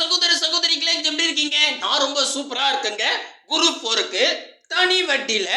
சகோதர சகோதரிகளே எப்படி இருக்கீங்க? நான் ரொம்ப சூப்பரா இருக்கேங்க. குரு போருக்கு தனி வட்டியில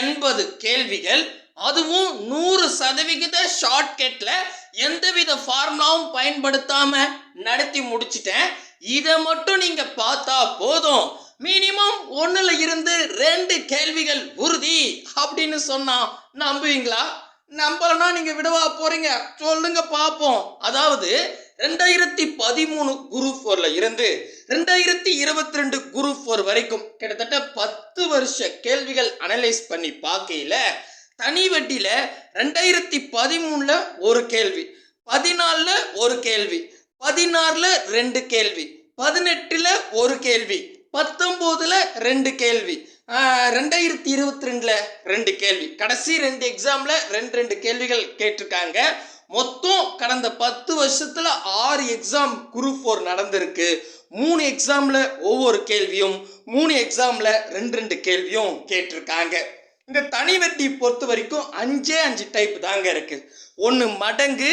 எண்பது கேள்விகள் அதுவும் நூறு சதவிகித ஷார்ட்கட்ல எந்தவித ஃபார்முலாவும் பயன்படுத்தாம நடத்தி முடிச்சிட்டேன். இதை மட்டும் நீங்க பார்த்தா போதும். மினிமம் ஒன்னுல இருந்து ரெண்டு கேள்விகள் உறுதி அப்படின்னு சொன்னா நம்புவீங்களா? நம்பலன்னா நீங்க விடவா போறீங்க. சொல்லுங்க பார்ப்போம். அதாவது ரெண்டாயிரத்தி பதிமூணு குரு ஃபோர்ல இருந்து ரெண்டாயிரத்தி இருபத்தி ரெண்டு குரு ஃபோர் வரைக்கும் கிட்டத்தட்ட பத்து வருஷ கேள்விகள் அனலைஸ் பண்ணி பார்க்கையில தனி வட்டியில ரெண்டாயிரத்தி பதிமூணுல ஒரு கேள்வி பதினாலுல ஒரு கேள்வி பதினாறுல ரெண்டு கேள்வி பதினெட்டுல ஒரு கேள்வி பத்தொம்போதுல ரெண்டு கேள்வி ரெண்டாயிரத்தி இருபத்தி ரெண்டுல ரெண்டு கேள்வி கடைசி ரெண்டு எக்ஸாம்ல ரெண்டு ரெண்டு கேள்விகள் கேட்டிருக்காங்க. மொத்தம் கடந்த பத்து வருஷத்துல ஆறு எக்ஸாம் குரூப் ஃபோர் நடந்திருக்கு. மூணு எக்ஸாம்ல ஒவ்வொரு கேள்வியும் மூணு எக்ஸாம்ல ரெண்டு ரெண்டு கேள்வியும் கேட்டிருக்காங்க. இந்த தனி வட்டி பொறுத்த வரைக்கும் அஞ்சே அஞ்சு டைப் தாங்க இருக்கு. ஒன்று மடங்கு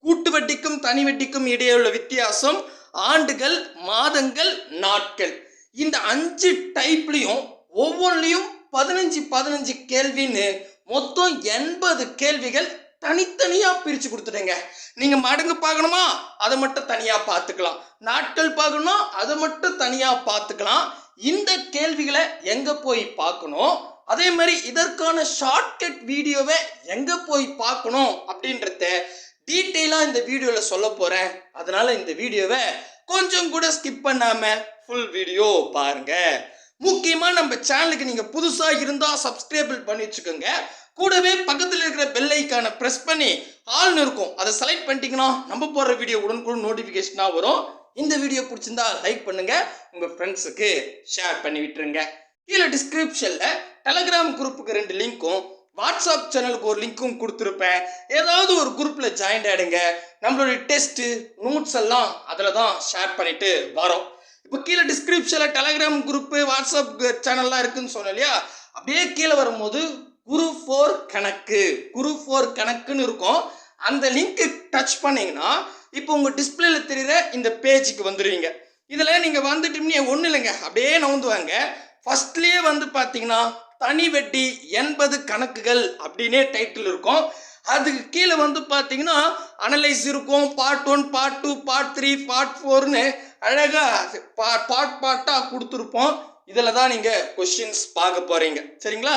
கூட்டு வட்டிக்கும் தனி வட்டிக்கும் இடையே உள்ள வித்தியாசம் ஆண்டுகள் மாதங்கள் நாட்கள். இந்த அஞ்சு டைப்லையும் ஒவ்வொன்றிலையும் பதினஞ்சு பதினஞ்சு கேள்வின்னு மொத்தம் எண்பது கேள்விகள் தனித்தனியாக பிரித்து கொடுத்துட்டேங்க. நீங்கள் மடங்கு பார்க்கணுமா? அதை மட்டும் தனியாக பார்த்துக்கலாம். நாட்கள் பார்க்கணுமா? அதை மட்டும் தனியாக பார்த்துக்கலாம். இந்த கேள்விகளை எங்கே போய் பார்க்கணும்? அதே மாதிரி இதற்கான ஷார்ட்கட் வீடியோவை எங்கே போய் பார்க்கணும்? அப்படின்றத டீட்டெயிலாக இந்த வீடியோவில் சொல்ல போகிறேன் அதனால் இந்த வீடியோவை கொஞ்சம் கூட ஸ்கிப் பண்ணாமல் ஃபுல் வீடியோ பாருங்கள் முக்கியமாக நம்ம சேனலுக்கு நீங்கள் புதுசாக இருந்தால் சப்ஸ்கிரைபிள் பண்ணி வச்சுக்கோங்க. கூடவே பக்கத்தில் இருக்கிற பெல் ஐக்கானை ப்ரெஸ் பண்ணி ஆள்னு இருக்கும் அதை செலக்ட் பண்ணிட்டீங்கன்னா நம்ம போடுற வீடியோ உடனுக்குடன் நோட்டிஃபிகேஷனாக வரும். இந்த வீடியோ பிடிச்சிருந்தா லைக் பண்ணுங்க. உங்கள் ஃப்ரெண்ட்ஸுக்கு ஷேர் பண்ணி விட்டுருங்க. கீழே டிஸ்கிரிப்ஷனில் டெலகிராம் குரூப்புக்கு ரெண்டு லிங்க்கும் வாட்ஸ்அப் சேனலுக்கு ஒரு லிங்க்கும் கொடுத்துருப்பேன். ஏதாவது ஒரு குரூப்பில் ஜாயின் ஆகிடுங்க நம்மளுடைய டெஸ்ட்டு நோட்ஸ் எல்லாம் அதில் தான் ஷேர் பண்ணிட்டு வரோம். இப்போ கீழே டிஸ்கிரிப்ஷனில் டெலகிராம் குரூப்பு வாட்ஸ்அப் சேனல்லாம் இருக்குன்னு சொன்னேன் இல்லையா? அப்படியே கீழே வரும்போது குரு ஃபோர் கணக்கு. குரு ஃபோர் கணக்குன்னு இருக்கும். அந்த லிங்க்கு டச் பண்ணீங்கன்னா இப்போ உங்கள் டிஸ்பிளேல தெரியுற இந்த பேஜுக்கு வந்துடுவீங்க இதில் நீங்கள் வந்துட்டீங்க ஒன்றும் இல்லைங்க. அப்படியே நவுந்துவாங்க. வாங்க வந்து பார்த்தீங்கன்னா தனி வெட்டி எண்பது கணக்குகள் அப்படின்னே டைட்டில் இருக்கும். அதுக்கு கீழே வந்து பார்த்தீங்கன்னா அனலைஸ் இருக்கும். Part one part two part three part ஃபோர்னு அழகாக பா பார்ட் பார்ட்டாக கொடுத்துருப்போம். இதில் தான் நீங்கள் கொஷின்ஸ் பார்க்க போகிறீங்க சரிங்களா?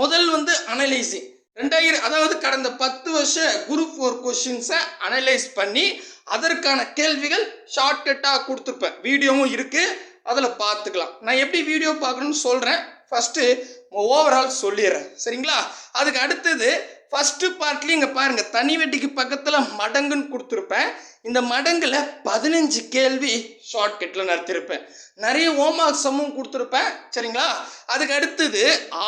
முதல் வந்து அனலைசிங் ரெண்டாயிரம் அதாவது கடந்த பத்து வருஷ குரூப் ஃபோர் கொஷின்ஸை அனலைஸ் பண்ணி அதற்கான கேள்விகள் ஷார்ட்கட்டாக கொடுத்துருப்பேன். வீடியோவும் இருக்குது அதில் பார்த்துக்கலாம். நான் எப்படி வீடியோ பார்க்கணும்னு சொல்கிறேன் ஃபஸ்ட்டு ஓவரால் சொல்லிடுறேன். சரிங்களா? அதுக்கு அடுத்தது ஃபஸ்ட்டு பார்ட்லேயும் இங்கே பாருங்கள் தனி வெட்டிக்கு பக்கத்தில் மடங்குன்னு கொடுத்துருப்பேன். இந்த மடங்கில் பதினஞ்சு கேள்வி ஷார்ட்கட்டில் நடத்தியிருப்பேன் நிறைய ஹோம்ஒர்க் சம்மும் கொடுத்துருப்பேன். சரிங்களா? அதுக்கு அடுத்தது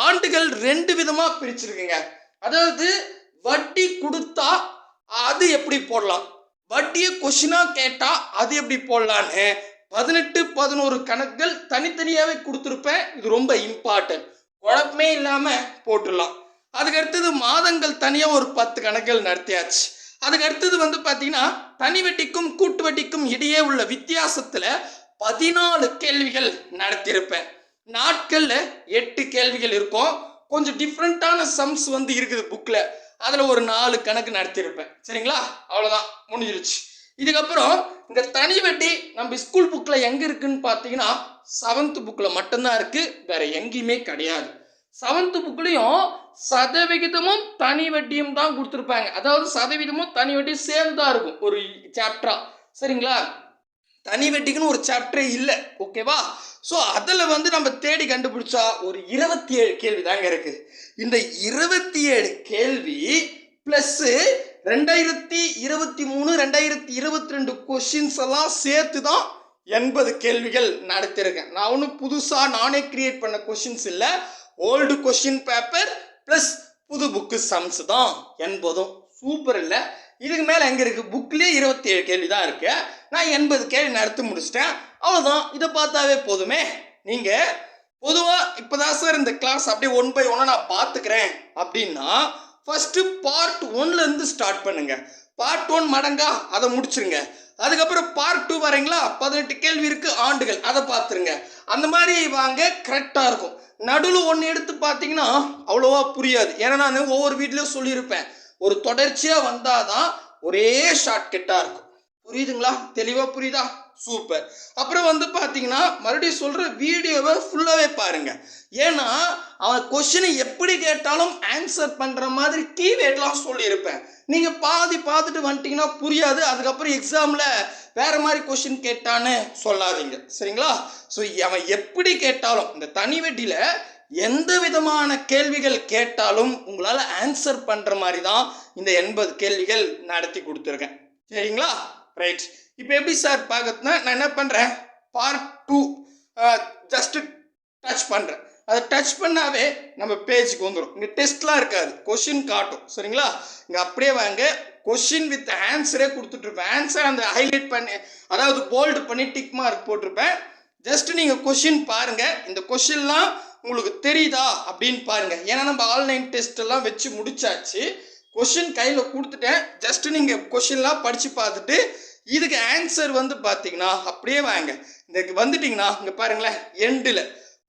ஆண்டுகள் ரெண்டு விதமாக பிரிச்சிருக்குங்க. அதாவது வட்டி கொடுத்தா அது எப்படி போடலாம்? வட்டியை கொஷினாக கேட்டால் அது எப்படி போடலான்னு பதினெட்டு பதினோரு கணக்குகள் தனித்தனியாகவே கொடுத்துருப்பேன். இது ரொம்ப இம்பார்ட்டன்ட் குழப்பமே இல்லாமல் போட்டுடலாம். அதுக்கு அடுத்தது மாதங்கள் தனியாக ஒரு பத்து கணக்குகள் நடத்தியாச்சு. அதுக்கு அடுத்தது வந்து பார்த்தீங்கன்னா தனி வட்டிக்கும் கூட்டு வட்டிக்கும் இடையே உள்ள வித்தியாசத்தில் பதினாலு கேள்விகள் நடத்தியிருப்பேன். நாட்களில் எட்டு கேள்விகள் இருக்கும். கொஞ்சம் டிஃப்ரெண்ட்டான சம்ஸ் வந்து இருக்குது புக்கில் அதில் ஒரு நாலு கணக்கு நடத்தியிருப்பேன். சரிங்களா? அவ்வளோதான் முடிஞ்சிருச்சு. இதுக்கப்புறம் இந்த தனி வட்டி நம்ம ஸ்கூல் புக்கில் எங்கே இருக்குன்னு பார்த்தீங்கன்னா செவன்த் புக்கில் மட்டும்தான் இருக்குது வேறு எங்கேயுமே கிடையாது. செவன்த் புக்லேயும் சதவிகிதமும் தனி வட்டியும் தான் கொடுத்துருப்பாங்க. அதாவது சதவீதமும் தனி வட்டியும் சேர்ந்து தான் இருக்கும் ஒரு சாப்டரா சரிங்களா? தனி வட்டிக்குன்னு ஒரு சாப்டரே இல்லை. ஓகேவா ஸோ அதில் வந்து நம்ம தேடி கண்டுபிடிச்சா ஒரு இருபத்தி ஏழு கேள்வி தாங்க இருக்கு. இந்த இருபத்தி ஏழு கேள்வி ப்ளஸ்ஸு ரெண்டாயிரத்தி இருபத்தி மூணு ரெண்டாயிரத்தி இருபத்தி ரெண்டு கொஷின்ஸ் எல்லாம் சேர்த்து தான் எண்பது கேள்விகள் நடத்தியிருக்கேன் நான் ஒன்றும் புதுசாக நானே கிரியேட் பண்ண கொஷின்ஸ் இல்லை. ஓல்டு கொஷின் பேப்பர் ப்ளஸ் புது புக்கு சம்ஸ் தான் எண்பதும் சூப்பர் இல்லை. இதுக்கு மேலே எங்கே இருக்குது புக்லேயே இருபத்தி ஏழு கேள்வி தான் இருக்கு. நான் எண்பது கேள்வி நடத்தி முடிச்சிட்டேன். அவ்வளோதான் இதை பார்த்தாவே போதுமே. நீங்கள் பொதுவாக இப்போ தான் சார் இந்த கிளாஸ் அப்படியே ஒன் பை ஒன்னாக நான் பார்த்துக்கிறேன் அப்படின்னா ஃபஸ்ட்டு பார்ட் ஒன்லேருந்து ஸ்டார்ட் பண்ணுங்கள் பார்ட் ஒன் மடங்கா அதை முடிச்சிருங்க. அதுக்கப்புறம் பார்ட் டூ வரீங்களா? பதினெட்டு கேள்வி இருக்கு ஆண்டுகள். அதை பார்த்துருங்க. அந்த மாதிரி வாங்க கரெக்டாக இருக்கும். நடுவில் ஒன்று எடுத்து பார்த்தீங்கன்னா அவ்வளோவா புரியாது. ஏன்னா நான் ஒவ்வொரு வீட்லேயும் சொல்லியிருப்பேன். ஒரு தொடர்ச்சியாக வந்தால் தான் ஒரே ஷார்ட்கட்டாக இருக்கும். புரியுதுங்களா? தெளிவாக புரியுதா? சூப்பர். அப்புறம் வந்து பார்த்தீங்கன்னா மறுபடியும் சொல்கிற வீடியோவை ஃபுல்லாகவே பாருங்க. ஏன்னா அவன் கொஷினை எப்படி கேட்டாலும் ஆன்சர் பண்ணுற மாதிரி கீவேட்லாம் சொல்லியிருப்பேன். நீங்கள் பாதி பார்த்துட்டு வந்துட்டீங்கன்னா புரியாது. அதுக்கப்புறம் எக்ஸாமில் வேற மாதிரி கொஷின் கேட்டான்னு சொல்லாதீங்க. சரிங்களா? ஸோ அவன் எப்படி கேட்டாலும் இந்த தனி வெட்டியில் எந்த விதமான கேள்விகள் கேட்டாலும் உங்களால் ஆன்சர் பண்ணுற மாதிரி தான் இந்த எண்பது கேள்விகள் நடத்தி கொடுத்துருக்கேன். சரிங்களா? ரைட் இப்போ எப்படி சார் பார்க்கறதுனா நான் என்ன பண்ணுறேன் பார்ட் டூ ஜஸ்ட் டச் பண்ணுறேன் அதை டச் பண்ணாவே நம்ம பேஜுக்கு வந்துடும் இங்கே டெஸ்ட்லாம் இருக்காது. கொஷின் காட்டும். சரிங்களா? இங்கே அப்படியே வாங்க. கொஷின் வித் ஆன்சரே கொடுத்துட்ருப்பேன் ஆன்சர் அந்த ஹைலைட் பண்ணி அதாவது போல்டு பண்ணி டிக் மார்க் போட்டிருப்பேன். ஜஸ்ட் நீங்கள் கொஷின் பாருங்கள் இந்த கொஷின்லாம் உங்களுக்கு தெரியுதா? அப்படின்னு பாருங்கள் ஏன்னா நம்ம ஆன்லைன் டெஸ்ட் எல்லாம் வச்சு முடிச்சாச்சு. கொஷின் கையில் கொடுத்துட்டேன். ஜஸ்ட் நீங்கள் கொஷின்லாம் படித்து பார்த்துட்டு இதுக்கு ஆன்சர் வந்து பார்த்தீங்கன்னா அப்படியே வாங்க. இந்த வந்துட்டிங்கன்னா இங்கே பாருங்களேன் எண்டில்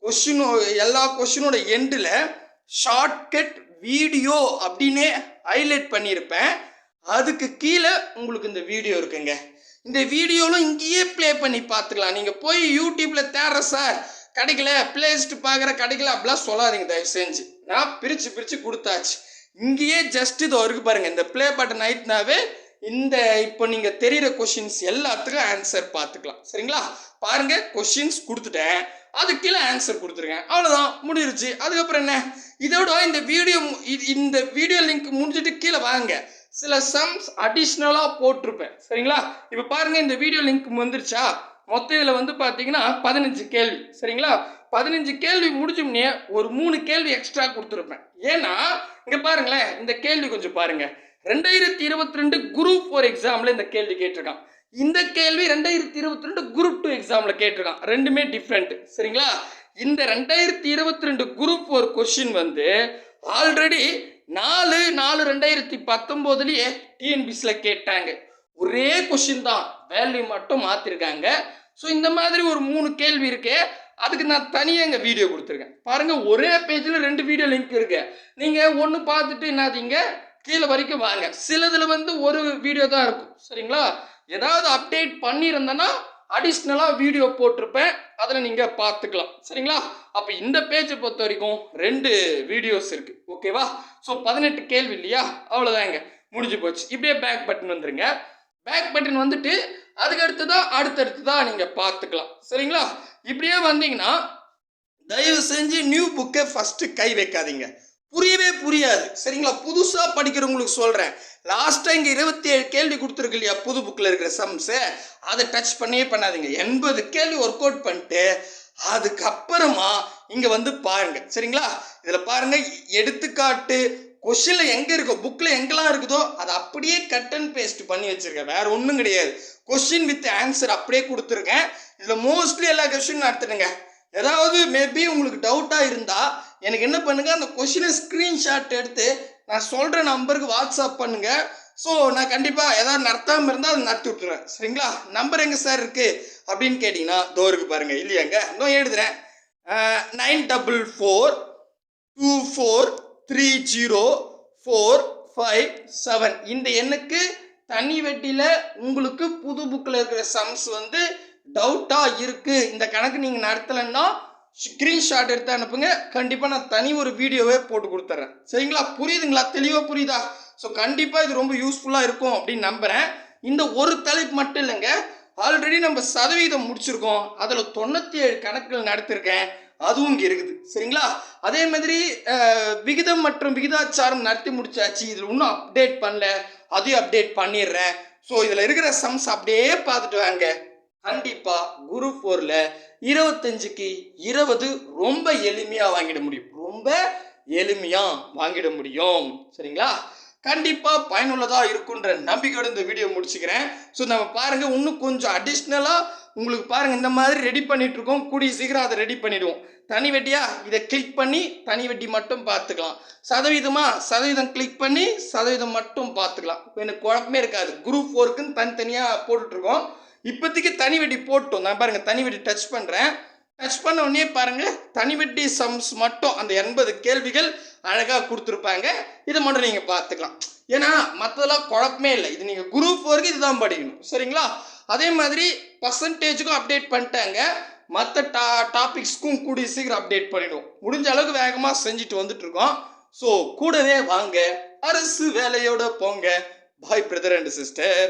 கொஷினோ எல்லா கொஷினோட எண்டில் ஷார்ட்கட் வீடியோ அப்படின்னே ஹைலைட் பண்ணியிருப்பேன். அதுக்கு கீழே உங்களுக்கு இந்த வீடியோ இருக்குங்க. இந்த வீடியோலும் இங்கேயே ப்ளே பண்ணி பார்த்துக்கலாம். நீங்கள் போய் யூடியூப்பில் தேடுற சார் கிடைக்கல பிளேஸ்ட் பார்க்குற கிடைக்கல அப்படிலாம் சொல்லாதீங்க தயவு செஞ்சு. நான் பிரித்து பிரித்து கொடுத்தாச்சு. இங்கேயே ஜஸ்ட் இது இருக்கு பாருங்க. இந்த ப்ளே பட்டன் ஆயிட்டுனாவே இந்த இப்போ நீங்கள் தெரிகிற கொஷின்ஸ் எல்லாத்துக்கும் ஆன்சர் பார்த்துக்கலாம் சரிங்களா? பாருங்க கொஷின்ஸ் கொடுத்துட்டேன். அது கீழே ஆன்சர் கொடுத்துருக்கேன் அவ்வளோதான் முடிஞ்சிருச்சு. அதுக்கப்புறம் என்ன? இதோட இந்த வீடியோ இந்த வீடியோ லிங்க் முடிஞ்சிட்டு கீழே வாங்க. சில சம்ஸ் அடிஷ்னலாக போட்டிருப்பேன். சரிங்களா? இப்போ பாருங்க இந்த வீடியோ லிங்க் வந்துருச்சா? மொத்தம் இதில் வந்து பார்த்தீங்கன்னா பதினஞ்சு கேள்வி. சரிங்களா? பதினஞ்சு கேள்வி முடிச்சோம்னே ஒரு மூணு கேள்வி எக்ஸ்ட்ரா கொடுத்துருப்பேன். ஏன்னா இங்கே பாருங்களேன் இந்த கேள்வி கொஞ்சம் பாருங்க. ரெண்டாயிரத்தி இருபத்தி ரெண்டு குரூப் ஃபோர் எக்ஸாமில் இந்த கேள்வி கேட்டிருக்கான். இந்த கேள்வி ரெண்டாயிரத்தி இருபத்தி ரெண்டு குரூப் டூ எக்ஸாமில் கேட்டிருக்கான். ரெண்டுமே டிஃப்ரெண்ட் சரிங்களா? இந்த ரெண்டாயிரத்தி இருபத்தி ரெண்டு குரூப் ஃபோர் கொஷின் வந்து ஆல்ரெடி நாலு நாலு ரெண்டாயிரத்தி பத்தொம்போதுலேயே டிஎன்பிசியில் கேட்டாங்க. ஒரே கொஷின் தான். வேல்யூ மட்டும் மாற்றிருக்காங்க ஸோ இந்த மாதிரி ஒரு மூணு கேள்வி இருக்குது அதுக்கு நான் தனியாக இங்கே வீடியோ கொடுத்துருக்கேன். பாருங்கள் ஒரே பேஜில் ரெண்டு வீடியோ லிங்க் இருக்கு. நீங்கள் ஒன்று பார்த்துட்டு என்னாதீங்க கீழே வரைக்கும் வாங்க. சிலதில் வந்து ஒரு வீடியோ தான் இருக்கும். சரிங்களா? ஏதாவது அப்டேட் பண்ணியிருந்தேன்னா அடிஷ்னலாக வீடியோ போட்டிருப்பேன். அதில் நீங்கள் பார்த்துக்கலாம். சரிங்களா? அப்போ இந்த பேஜை பொறுத்த வரைக்கும் ரெண்டு வீடியோஸ் இருக்குது ஓகேவா ஸோ பதினெட்டு கேள்வி இல்லையா? அவ்வளோதாங்க முடிஞ்சு போச்சு. இப்படியே பேக் பட்டன் வந்துருங்க. பேக் பட்டன் வந்துட்டு அதுக்கு அடுத்ததான் அடுத்தடுத்து தான் நீங்கள் பார்த்துக்கலாம். சரிங்களா? இப்படியே வந்தீங்கன்னா தயவு செஞ்சு நியூ புக்கை ஃபஸ்ட்டு கை வைக்காதீங்க. புரியவே புரியாது. சரிங்களா? புதுசாக படிக்கிறவங்களுக்கு சொல்கிறேன் லாஸ்ட்டாக இங்கே இருபத்தி ஏழு கேள்வி கொடுத்துருக்கு இல்லையா? புது புக்கில் இருக்கிற சம்ஸு அதை டச் பண்ணியே பண்ணாதீங்க. எண்பது கேள்வி ஒர்க் அவுட் பண்ணிட்டு அதுக்கப்புறமா இங்கே வந்து பாருங்கள் சரிங்களா? இதில் பாருங்கள் எடுத்துக்காட்டு கொஷினில் எங்கே இருக்கோ புக்கில் எங்கெல்லாம் இருக்குதோ அதை அப்படியே கட் அண்ட் பேஸ்ட் பண்ணி வச்சிருக்கேன் வேறு ஒன்றும் கிடையாது. கொஷின் வித் ஆன்சர் அப்படியே கொடுத்துருக்கேன். இதில் மோஸ்ட்லி எல்லா கொஷின் நடத்துடுங்க ஏதாவது மேபி உங்களுக்கு டவுட்டாக இருந்தால் எனக்கு என்ன பண்ணுங்கள் அந்த கொஷினை ஸ்க்ரீன்ஷாட் எடுத்து நான் சொல்கிற நம்பருக்கு வாட்ஸ்அப் பண்ணுங்கள் ஸோ நான் கண்டிப்பாக ஏதாவது நடத்தாமல் இருந்தால் அதை நடத்தி விட்டுறேன் சரிங்களா? நம்பர் எங்கே சார் இருக்குது அப்படின்னு கேட்டிங்கன்னா தோருக்கு பாருங்கள் இல்லையாங்க? இன்னும் எழுதுறேன். Nine double four two four three zero four five seven இந்த எண்ணுக்கு தனி வெட்டியில் உங்களுக்கு புது புக்கில் இருக்கிற சம்ஸ் வந்து டவுட்டாக இருக்குது இந்த கணக்கு நீங்கள் நடத்தலைன்னா ஸ்க்ரீன்ஷாட் எடுத்து அனுப்புங்க. கண்டிப்பாக நான் தனி ஒரு வீடியோவே போட்டு கொடுத்துட்றேன் சரிங்களா? புரியுதுங்களா? தெளிவாக புரியுதா? ஸோ கண்டிப்பாக இது ரொம்ப யூஸ்ஃபுல்லாக இருக்கும் அப்படின்னு நம்புகிறேன் இந்த ஒரு தலைப்பு மட்டும் இல்லைங்க. ஆல்ரெடி நம்ம சதவீதம் முடிச்சிருக்கோம். அதில் தொண்ணூற்றி ஏழு கணக்குகள் நடத்திருக்கேன். அதுவும் இங்கே இருக்குது. சரிங்களா? அதே மாதிரி விகிதம் மற்றும் விகிதாச்சாரம் நடத்தி முடிச்சாச்சு. இதில் இன்னும் அப்டேட் பண்ணல. அதையும் அப்டேட் பண்ணிடுறேன். ஸோ இதில் இருக்கிற சம்ஸ் அப்படியே பார்த்துட்டு வாங்க. கண்டிப்பா குரு ஃபோரில் இருபத்தஞ்சுக்கு இருபது ரொம்ப எளிமையாக வாங்கிட முடியும். ரொம்ப எளிமையாக வாங்கிட முடியும். சரிங்களா? கண்டிப்பாக பயனுள்ளதாக இருக்குன்ற நம்பிக்கையோட இந்த வீடியோ முடிச்சுக்கிறேன். ஸோ நம்ம பாருங்கள் இன்னும் கொஞ்சம் அடிஷ்னலாக உங்களுக்கு பாருங்கள் இந்த மாதிரி ரெடி பண்ணிட்டு இருக்கோம். கூடிய சீக்கிரம் அதை ரெடி பண்ணிடுவோம். தனி வெட்டியா இதை கிளிக் பண்ணி தனி வெட்டி மட்டும் பார்த்துக்கலாம். சதவீதமா சதவீதம் கிளிக் பண்ணி சதவீதம் மட்டும் பார்த்துக்கலாம். எனக்கு குழப்பமே இருக்காது. குரூப் ஃபோருக்குன்னு தனித்தனியாக போட்டுட்ருக்கோம் இப்போதைக்கு தனி வெட்டி போட்டோம். நான் பாருங்கள் தனி வெட்டி டச் பண்ணுறேன் டச் பண்ண உடனே பாருங்கள் தனி வெட்டி சம்ஸ் மட்டும் அந்த எண்பது கேள்விகள் அழகாக கொடுத்துருப்பாங்க. இதை மட்டும் நீங்கள் பார்த்துக்கலாம். ஏன்னா மற்றதெல்லாம் குழப்பமே இல்லை. இது நீங்கள் குரூப் ஃபோருக்கு இதுதான் படிக்கணும். சரிங்களா? அதே மாதிரி பர்சன்டேஜுக்கும் அப்டேட் பண்ணிட்டாங்க. மற்ற டா டாபிக்ஸ்க்கும் கூடிய சீக்கிரம் அப்டேட் பண்ணிவிடுவோம் முடிஞ்ச அளவுக்கு வேகமாக செஞ்சுட்டு வந்துட்டுருக்கோம். ஸோ கூடவே வாங்க. அரசு வேலையோட போங்க. பாய் பிரதர் அண்ட் சிஸ்டர்